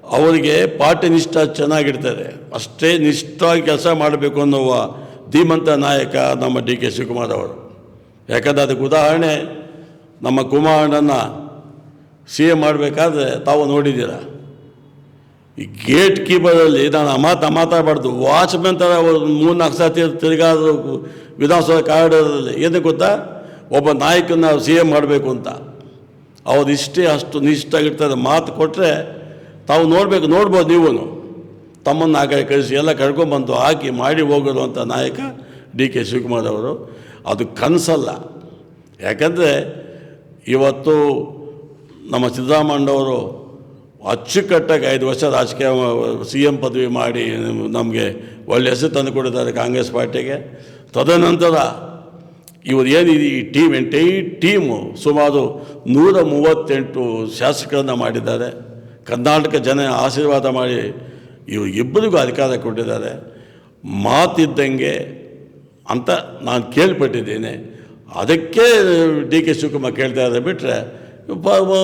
S2: ಅವರಿಗೆ ಪಾರ್ಟಿ ನಿಷ್ಠ ಚೆನ್ನಾಗಿರ್ತದೆ. ಅಷ್ಟೇ ನಿಷ್ಠವಾಗಿ ಕೆಲಸ ಮಾಡಬೇಕು ಅನ್ನುವ ಧೀಮಂತ ನಾಯಕ ನಮ್ಮ ಡಿ ಕೆ ಶಿವಕುಮಾರ್ ಅವರು. ಯಾಕಂದರೆ ಅದಕ್ಕೆ ಉದಾಹರಣೆ, ನಮ್ಮ ಕುಮಾರಣ್ಣನ ಸಿ ಎ ಮಾಡಬೇಕಾದ್ರೆ ತಾವು ನೋಡಿದ್ದೀರ? ಈ ಗೇಟ್ ಕೀಪರಲ್ಲಿ ನಾನು ಅಮಾತ, ಮಾತಾಡಬಾರ್ದು. ವಾಚ್ಮೆನ್ ಥರ ಮೂರು ನಾಲ್ಕು ಸತಿ ತಿರುಗಾದ ವಿಧಾನಸೌಧ ಕಾರಿಡಾರದಲ್ಲಿ. ಏನಕ್ಕೆ ಗೊತ್ತಾ? ಒಬ್ಬ ನಾಯಕನ ಸಿ ಎಂ ಮಾಡಬೇಕು ಅಂತ. ಅವ್ರು ಇಷ್ಟೇ ಅಷ್ಟು ನಿಷ್ಠಾಗಿರ್ತಾರೆ. ಮಾತು ಕೊಟ್ಟರೆ ತಾವು ನೋಡಬೇಕು, ನೋಡ್ಬೋದು ನೀವು ತಮ್ಮನ್ನು ಆ ಕಡೆ ಕಳಿಸಿ, ಎಲ್ಲ ಕರ್ಕೊಂಬಂದು ಹಾಕಿ ಮಾಡಿ ಹೋಗೋದು ಅಂತ ನಾಯಕ ಡಿ ಕೆ ಶಿವಕುಮಾರ್ ಅವರು ಅದು ಕನಸಲ್ಲ. ಯಾಕಂದರೆ ಇವತ್ತು ನಮ್ಮ ಸಿದ್ದರಾಮಣ್ಣವರು ಅಚ್ಚುಕಟ್ಟಾಗಿ ಐದು ವರ್ಷ ರಾಜಕೀಯ ಸಿ ಎಂ ಪದವಿ ಮಾಡಿ ನಮಗೆ ಒಳ್ಳೆ ಹೆಸರು ತಂದು ಕೊಟ್ಟಿದ್ದಾರೆ ಕಾಂಗ್ರೆಸ್ ಪಾರ್ಟಿಗೆ. ತದನಂತರ ಇವರು ಏನಿದೆ ಈ ಟೀಮ್ ಎಂಟೈ ಟೀಮು ಸುಮಾರು ನೂರ ಮೂವತ್ತೆಂಟು ಶಾಸಕರನ್ನು ಮಾಡಿದ್ದಾರೆ. ಕರ್ನಾಟಕ ಜನ ಆಶೀರ್ವಾದ ಮಾಡಿ ಇವರು ಇಬ್ಬರಿಗೂ ಅಧಿಕಾರ ಕೊಟ್ಟಿದ್ದಾರೆ. ಮಾತಿದ್ದಂಗೆ ಅಂತ ನಾನು ಕೇಳ್ಪಟ್ಟಿದ್ದೇನೆ. ಅದಕ್ಕೆ ಡಿ ಕೆ ಶಿವಕುಮಾರ್ ಕೇಳ್ತಾ ಇದ್ದಾರೆ ಬಿಟ್ಟರೆ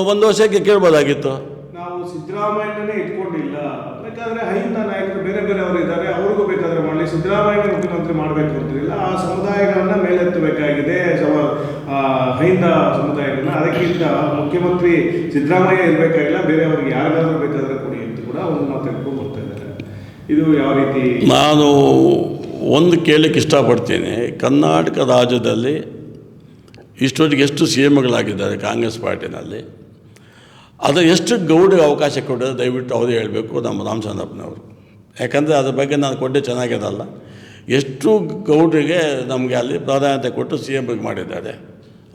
S2: ಒಂದು ವರ್ಷಕ್ಕೆ ಕೇಳ್ಬೋದಾಗಿತ್ತು.
S1: ನಾವು ಸಿದ್ದರಾಮಯ್ಯನೇ ಇಟ್ಕೊಂಡಿಲ್ಲ. ಬೇಕಾದ್ರೆ ಹೈಂದ ನಾಯಕರು ಬೇರೆ ಬೇರೆ ಅವರು ಇದ್ದಾರೆ ಅವ್ರಿಗೂ ಬೇಕಾದ್ರೆ ಮಾಡಲಿ. ಸಿದ್ದರಾಮಯ್ಯ ಮುಖ್ಯಮಂತ್ರಿ ಮಾಡಬೇಕು ಅಂತಿಲ್ಲ ಆ ಸಮುದಾಯಗಳನ್ನು ಮೇಲೆತ್ತಬೇಕಾಗಿದೆ. ಸವ- ಆ, ಹೈಂದ ಸಮುದಾಯಗಳನ್ನ. ಅದಕ್ಕಿಂತ ಮುಖ್ಯಮಂತ್ರಿ ಸಿದ್ದರಾಮಯ್ಯ ಇರಬೇಕಾಗಿಲ್ಲ. ಬೇರೆಯವ್ರಿಗೆ ಯಾರಿಗಾದ್ರೂ ಬೇಕಾದ್ರೆ ಕೊಡಿ ಅಂತ ಕೂಡ ಒಂದು ಮಾತು ಬರ್ತಾ ಇದ್ದಾರೆ. ಇದು ಯಾವ ರೀತಿ
S2: ನಾನು ಒಂದು ಕೇಳಲಿಕ್ಕೆ ಇಷ್ಟಪಡ್ತೀನಿ, ಕರ್ನಾಟಕ ರಾಜ್ಯದಲ್ಲಿ ಇಷ್ಟೊತ್ತಿಗೆ ಎಷ್ಟು ಸಿ ಎಮ್ಗಳಾಗಿದ್ದಾರೆ ಕಾಂಗ್ರೆಸ್ ಪಾರ್ಟಿನಲ್ಲಿ, ಅದು ಎಷ್ಟು ಗೌಡಿಗೆ ಅವಕಾಶ ಕೊಡೋದು ದಯವಿಟ್ಟು ಅವರೇ ಹೇಳಬೇಕು ನಮ್ಮ ರಾಮಚಂದ್ರಪ್ಪನವರು ಯಾಕಂದರೆ ಅದ್ರ ಬಗ್ಗೆ ನಾನು ಕೊಟ್ಟೆ ಚೆನ್ನಾಗಿರಲ್ಲ. ಎಷ್ಟು ಗೌಡರಿಗೆ ನಮಗೆ ಅಲ್ಲಿ ಪ್ರಾಧಾನ್ಯತೆ ಕೊಟ್ಟು ಸಿ ಎಮ್ಗೆ ಮಾಡಿದ್ದಾರೆ.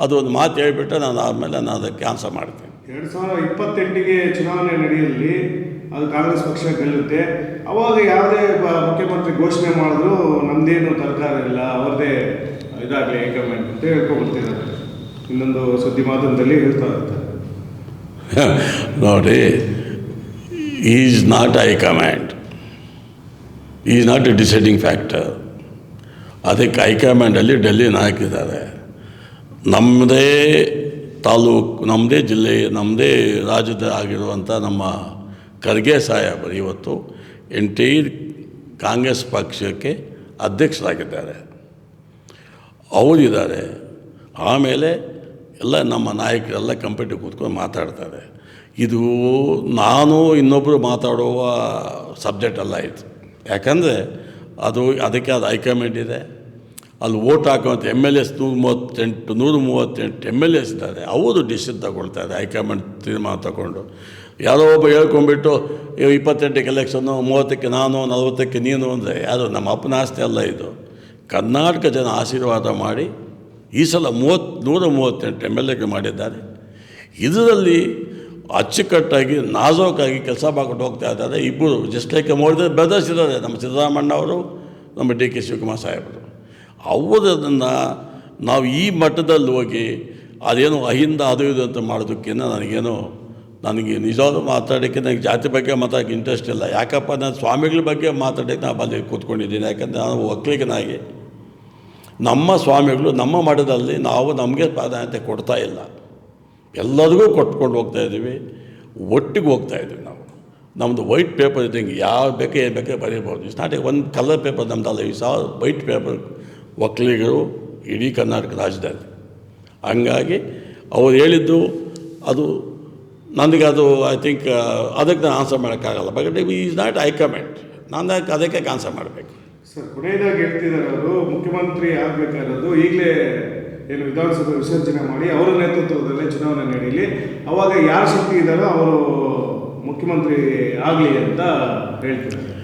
S2: ಅದು ಒಂದು ಮಾತು ಹೇಳಿಬಿಟ್ಟು ನಾನು ಆದಮೇಲೆ ನಾನು ಅದಕ್ಕೆ ಆನ್ಸರ್ ಮಾಡ್ತೀನಿ.
S1: ಎರಡು ಸಾವಿರದ ಇಪ್ಪತ್ತೆಂಟಿಗೆ ಚುನಾವಣೆ ನಡೆಯಲ್ಲಿ ಅದು ಕಾಂಗ್ರೆಸ್ ಪಕ್ಷ ಗೆಲ್ಲುತ್ತೆ. ಅವಾಗ ಯಾವುದೇ ಮುಖ್ಯಮಂತ್ರಿ ಘೋಷಣೆ ಮಾಡಿದ್ರು ನಮ್ಮದೇನು ಸರ್ಕಾರ ಇಲ್ಲ, ಅವ್ರದ್ದೇ ಇದಾಗಲಿ ಹೈಕಮಾಂಡ್ ಅಂತ ಹೇಳ್ಕೊಬರ್ತಿದ್ದಾರೆ ಇನ್ನೊಂದು ಸುದ್ದಿ ಮಾಧ್ಯಮದಲ್ಲಿ ಹೇಳ್ತಾ ಇರ್ತಾರೆ.
S2: ನೋಡಿ, is not high command is not a deciding factor. ಅದಕ್ಕೆ ಹೈಕಮಾಂಡಲ್ಲಿ ಡೆಲ್ಲಿ ನಾಯಕಿದ್ದಾರೆ ನಮ್ಮದೇ ತಾಲೂಕು ನಮ್ಮದೇ ಜಿಲ್ಲೆ ನಮ್ಮದೇ ರಾಜ್ಯದ ಆಗಿರುವಂಥ ನಮ್ಮ ಖರ್ಗೆ ಸಾಹೇಬರು ಇವತ್ತು ಎಂಟೈರ್ ಕಾಂಗ್ರೆಸ್ ಪಕ್ಷಕ್ಕೆ ಅಧ್ಯಕ್ಷರಾಗಿದ್ದಾರೆ. ಅವರಿದ್ದಾರೆ ಆಮೇಲೆ ಎಲ್ಲ ನಮ್ಮ ನಾಯಕರೆಲ್ಲ ಕಂಪ್ಯೂಟರ್ ಕೂತ್ಕೊಂಡು ಮಾತಾಡ್ತಾರೆ. ಇದು ನಾನು ಇನ್ನೊಬ್ಬರು ಮಾತಾಡುವ ಸಬ್ಜೆಕ್ಟ್ ಅಲ್ಲ ಇದು. ಯಾಕಂದರೆ ಅದು ಅದಕ್ಕೆ ಅದು ಹೈಕಮಾಂಡ್ ಇದೆ. ಅಲ್ಲಿ ಓಟ್ ಹಾಕುವಂಥ ಎಂ ಎಲ್ ಎಸ್ ನೂರ ಮೂವತ್ತೆಂಟು ನೂರ ಮೂವತ್ತೆಂಟು ಎಂ ಎಲ್ ಎಸ್ ಇದ್ದಾರೆ. ಅವರು ಡಿಸಿಷನ್ ತಗೊಳ್ತಾರೆ ಹೈಕಮಾಂಡ್ ತೀರ್ಮಾನ ತಗೊಂಡು. ಯಾರೋ ಒಬ್ಬ ಹೇಳ್ಕೊಂಡ್ಬಿಟ್ಟು ಇಪ್ಪತ್ತೆಂಟಕ್ಕೆ ಎಲೆಕ್ಷನ್ನು ಮೂವತ್ತಕ್ಕೆ ನಾನು, ನಲವತ್ತಕ್ಕೆ ನೀನು, ಅಂದರೆ ಯಾರು, ನಮ್ಮ ಅಪ್ಪನ ಆಸ್ತಿ ಅಲ್ಲ ಇದು. ಕರ್ನಾಟಕ ಜನ ಆಶೀರ್ವಾದ ಮಾಡಿ ಈ ಸಲ ಮೂವತ್ತು, ನೂರ ಮೂವತ್ತೆಂಟು ಎಂ ಎಲ್ ಎಗೆ ಮಾಡಿದ್ದಾರೆ. ಇದರಲ್ಲಿ ಅಚ್ಚುಕಟ್ಟಾಗಿ, ನಾಜೋಕಾಗಿ ಕೆಲಸ ಮಾಡ್ಕೊಂಡು ಹೋಗ್ತಾ ಇದ್ದಾರೆ. ಇಬ್ಬರು ಜಸ್ಟ್ ಲೈಕ್ ಮೋದಿ ಬ್ರದರ್ಸ್ ಇದ್ದಾರೆ. ನಮ್ಮ ಸಿದ್ದರಾಮಣ್ಣ ಅವರು ನಮ್ಮ ಡಿ ಕೆ ಶಿವಕುಮಾರ್ ಸಾಹೇಬರು. ಅವರನ್ನು ನಾವು ಈ ಮಟ್ಟದಲ್ಲಿ ಹೋಗಿ ಅದೇನು ಅಹಿಂದ ಅದು ಇದು ಅಂತ ಮಾಡೋದಕ್ಕಿಂತ ನನಗೇನು ನನಗೆ ನಿಜವಾದ ಮಾತಾಡೋಕ್ಕೆ ನನಗೆ ಜಾತಿ ಬಗ್ಗೆ ಮಾತಾಡೋಕ್ಕೆ ಇಂಟ್ರೆಸ್ಟ್ ಇಲ್ಲ. ಯಾಕಪ್ಪ ನಾನು ಸ್ವಾಮಿಗಳ ಬಗ್ಗೆ ಮಾತಾಡೋಕ್ಕೆ ನಾನು ಅಲ್ಲಿ ಕೂತ್ಕೊಂಡಿದ್ದೀನಿ. ಯಾಕಂದರೆ ನಾನು ಒಕ್ಕಲಿಗನಾಗಿ. ನಮ್ಮ ಸ್ವಾಮಿಗಳು ನಮ್ಮ ಮಠದಲ್ಲಿ ನಾವು ನಮಗೆ ಪ್ರಾಧಾನ್ಯತೆ ಕೊಡ್ತಾ ಇಲ್ಲ. ಎಲ್ಲರಿಗೂ ಕೊಟ್ಕೊಂಡು ಹೋಗ್ತಾ ಇದ್ದೀವಿ. ಒಟ್ಟಿಗೆ ಹೋಗ್ತಾ ಇದ್ದೀವಿ ನಾವು. ನಮ್ಮದು ವೈಟ್ ಪೇಪರ್ ಇದ್ದಂಗೆ ಯಾವ ಬೇಕೋ ಏನು ಬೇಕೋ ಬರೀಬೋದು. ಇಟ್ಸ್ ನಾಟ್ ಒಂದು ಕಲರ್ ಪೇಪರ್ ನಮ್ಮದಲ್ಲ ಈ ಸಾ ವೈಟ್ ಪೇಪರ್ ಒಕ್ಕಲಿಗರು ಇಡೀ ಕರ್ನಾಟಕ ರಾಜ್ಯದಲ್ಲಿ. ಹಂಗಾಗಿ ಅವ್ರು ಹೇಳಿದ್ದು ಅದು ನನಗೆ ಅದು ಐ ಥಿಂಕ್ ಅದಕ್ಕೆ ನಾನು ಆನ್ಸರ್ ಮಾಡೋಕ್ಕಾಗಲ್ಲ. ಬಟ್ ಈಸ್ ನಾಟ್ ಹೈಕಮೆಂಟ್ ನಾನು ಅದಕ್ಕೆ ಅದಕ್ಕೆ ಆನ್ಸರ್ ಮಾಡಬೇಕು.
S1: ಸರ್, ಕೊನೆಯದಾಗಿ ಹೇಳ್ತಿದ್ದಾರೆ ಅವರು, ಮುಖ್ಯಮಂತ್ರಿ ಆಗಬೇಕಾಗಿರೋದು ಈಗಲೇ ಏನು ವಿಧಾನಸಭೆ ವಿಸರ್ಜನೆ ಮಾಡಿ ಅವರ ನೇತೃತ್ವದಲ್ಲಿ ಚುನಾವಣೆ ನಡೀಲಿ. ಅವಾಗ ಯಾರು ಶಕ್ತಿ ಇದ್ದಾರೋ ಅವರು ಮುಖ್ಯಮಂತ್ರಿ ಆಗಲಿ ಅಂತ ಹೇಳ್ತಿದ್ದಾರೆ.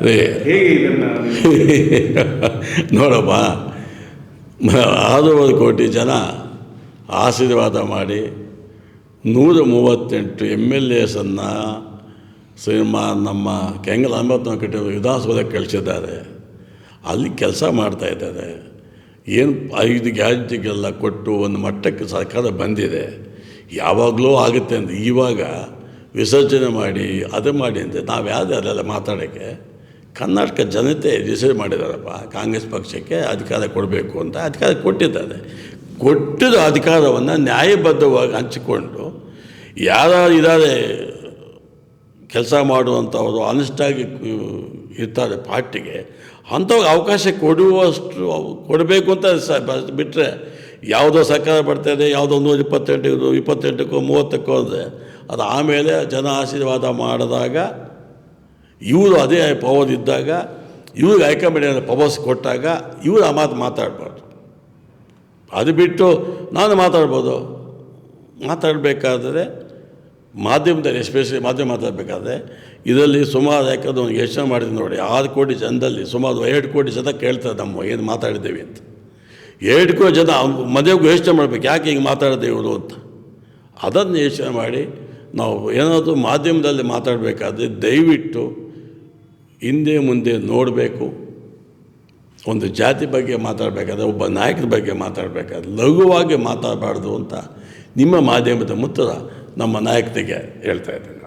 S2: ಅದೇ ನೋಡಪ್ಪ ಆರೂವರೆ ಕೋಟಿ ಜನ ಆಶೀರ್ವಾದ ಮಾಡಿ ನೂರ ಮೂವತ್ತೆಂಟು ಎಂ ಎಲ್ ಎಸನ್ನು ಸಿನಿಮಾ ನಮ್ಮ ಕೆಂಗಲ್ ಅಂಬತ್ನ ಕಟ್ಟಿರೋ ವಿಧಾನಸೌಧಕ್ಕೆ ಕಳಿಸಿದ್ದಾರೆ. ಅಲ್ಲಿ ಕೆಲಸ ಮಾಡ್ತಾ ಇದ್ದಾರೆ. ಏನು ಐದು ಗ್ಯಾರಂಟಿಗೆಲ್ಲ ಕೊಟ್ಟು ಒಂದು ಮಟ್ಟಕ್ಕೆ ಸರ್ಕಾರ ಬಂದಿದೆ. ಯಾವಾಗಲೂ ಆಗುತ್ತೆ ಅಂತ. ಇವಾಗ ವಿಸರ್ಜನೆ ಮಾಡಿ ಅದು ಮಾಡಿ ಅಂತ. ನಾವು ಯಾವುದೇ ಅದೆಲ್ಲ ಮಾತಾಡೋಕ್ಕೆ? ಕರ್ನಾಟಕ ಜನತೆ ಡಿಸೈಡ್ ಮಾಡಿದಾರಪ್ಪ. ಕಾಂಗ್ರೆಸ್ ಪಕ್ಷಕ್ಕೆ ಅಧಿಕಾರ ಕೊಡಬೇಕು ಅಂತ ಅಧಿಕಾರ ಕೊಟ್ಟಿದ್ದಾರೆ. ಕೊಟ್ಟಿರೋ ಅಧಿಕಾರವನ್ನು ನ್ಯಾಯಬದ್ಧವಾಗಿ ಹಂಚಿಕೊಂಡು ಯಾರು ಇದ್ದಾರೆ ಕೆಲಸ ಮಾಡುವಂಥವರು ಅನಿಷ್ಟಾಗಿ ಇರ್ತಾರೆ ಪಾರ್ಟಿಗೆ, ಅಂಥವ್ರಿಗೆ ಅವಕಾಶ ಕೊಡುವಷ್ಟು ಕೊಡಬೇಕು ಅಂತ ಸ ಬಿಟ್ಟರೆ ಯಾವುದೋ ಸರ್ಕಾರ ಬರ್ತಾಯಿದೆ ಯಾವುದೋ ನೂರ ಇಪ್ಪತ್ತೆಂಟು, ಇಪ್ಪತ್ತೆಂಟಕ್ಕೋ ಮೂವತ್ತಕ್ಕೋ ಅಂದರೆ ಅದು ಆಮೇಲೆ ಜನ ಆಶೀರ್ವಾದ ಮಾಡಿದಾಗ ಇವರು ಅದೇ ಪವರ್ ಇದ್ದಾಗ, ಇವ್ರಿಗೆ ಹೈಕಮಾಂಡ್ ಪವರ್ಸ್ ಕೊಟ್ಟಾಗ ಇವರು ಆ ಮಾತು ಮಾತಾಡಬಾರ್ದು. ಅದು ಬಿಟ್ಟು ನಾನು ಮಾತಾಡ್ಬೋದು. ಮಾತಾಡಬೇಕಾದ್ರೆ ಮಾಧ್ಯಮದಲ್ಲಿ ಎಸ್ಪೆಷಲಿ ಮಾಧ್ಯಮ ಮಾತಾಡಬೇಕಾದ್ರೆ, ಇದರಲ್ಲಿ ಸುಮಾರು ಯಾಕಂದ್ರೆ ಒಂದು ಯೋಚನೆ ಮಾಡಿದ್ದೀನಿ ನೋಡಿ, ಆರು ಕೋಟಿ ಜನದಲ್ಲಿ ಸುಮಾರು ಎರಡು ಕೋಟಿ ಜನ ಕೇಳ್ತಾರೆ ನಮ್ಮ ಏನು ಮಾತಾಡಿದ್ದೇವೆ ಅಂತ. ಎರಡು ಕೋಟಿ ಜನ ಮದುವೆಗೂ ಯೋಚನೆ ಮಾಡಬೇಕು, ಯಾಕೆ ಹಿಂಗೆ ಮಾತಾಡಿದೆ ಇವರು ಅಂತ. ಅದನ್ನು ಯೋಚನೆ ಮಾಡಿ ನಾವು ಏನಾದರೂ ಮಾಧ್ಯಮದಲ್ಲಿ ಮಾತಾಡಬೇಕಾದ್ರೆ ದಯವಿಟ್ಟು ಹಿಂದೆ ಮುಂದೆ ನೋಡಬೇಕು. ಒಂದು ಜಾತಿ ಬಗ್ಗೆ ಮಾತಾಡಬೇಕಾದ್ರೆ, ಒಬ್ಬ ನಾಯಕರ ಬಗ್ಗೆ ಮಾತಾಡಬೇಕಾದ್ರೆ, ಲಘುವಾಗಿ ಮಾತಾಡಬಾರ್ದು ಅಂತ ನಿಮ್ಮ ಮಾಧ್ಯಮದ ಮುತ್ತರ ನಮ್ಮ ನಾಯಕತೆಗೆ ಹೇಳ್ತಾ ಇದ್ದೇನೆ.